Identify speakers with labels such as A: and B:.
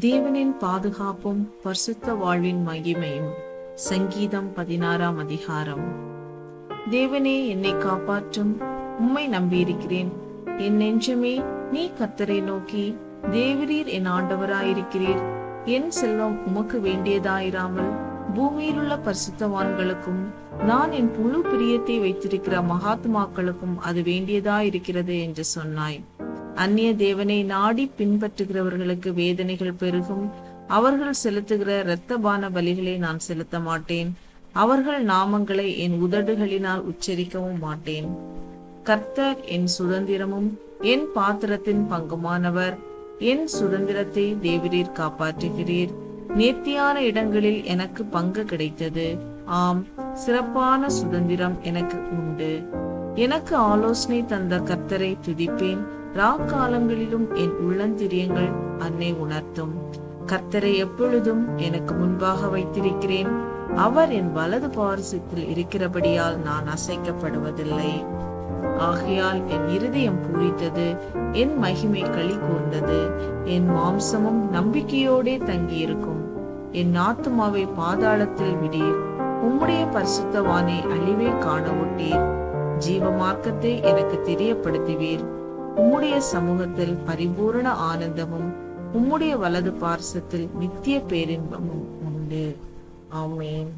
A: தேவனின் பாதுகாப்பும் பரிசுத்த வாழ்வின் மகிமையும். சங்கீதம் பதினாறாம் அதிகாரம். தேவனே என்னை காப்பாற்றும். உம்மை நம்பியிருக்கிறேன். என் நெஞ்சமே நீ கத்தரை நோக்கி தேவரீர் என் ஆண்டவராயிருக்கிறீர். என் செல்வம் உமக்கு வேண்டியதாயிராமல் பூமியிலுள்ள பரிசுத்தவான்களுக்கும் நான் என் புழு பிரியத்தை வைத்திருக்கிற மகாத்மாக்களுக்கும் அது வேண்டியதாயிருக்கிறது என்று சொன்னாய். அந்நிய தேவனை நாடி பின்பற்றுகிறவர்களுக்கு வேதனைகள் பெருகும். அவர்கள் செலுத்துகிற இரத்தபான பலிகளை நான் செலுத்த மாட்டேன். அவர்கள் நாமங்களை என் உதடுகளினால் உச்சரிக்கவும் மாட்டேன். கர்த்தர் என் சுதந்திரமும் என் பாத்திரத்தின் பங்குமானவர். என் சுதந்திரத்தை தேவரீர் காப்பாற்றுகிறீர். நேர்த்தியான இடங்களில் எனக்கு பங்கு கிடைத்தது. ஆம் சிறப்பான சுதந்திரம் எனக்கு உண்டு. எனக்கு ஆலோசனை தந்த கர்த்தரை துதிப்பேன். ராக்காலங்களிலும் என் உள்ளந்திரியங்கள் அன்னை உணர்த்தும். கர்த்தரை எப்பொழுதும் எனக்கு முன்பாக வைத்திருக்கிறேன். அவர் என் வலது பாரசத்தில் இருக்கிறபடியால் நான் அசைக்கப்படுவதில்லை. ஆகையால் என் இருதயம் பூரித்தது என் மகிமை களி கூர்ந்தது என் மாம்சமும் நம்பிக்கையோடே தங்கியிருக்கும். என் ஆத்துமாவை பாதாளத்தில் விடீர் உம்முடைய பரிசுத்தவானை அழிவே காண ஒட்டீர். ஜீவ மார்க்கத்தை எனக்கு தெரியப்படுத்துவீர். உம்முடைய சமூகத்தில் பரிபூரண ஆனந்தமும் உம்முடைய வலது பார்சத்தில் நித்திய பேரின்பமும் உண்டு. ஆமேன்.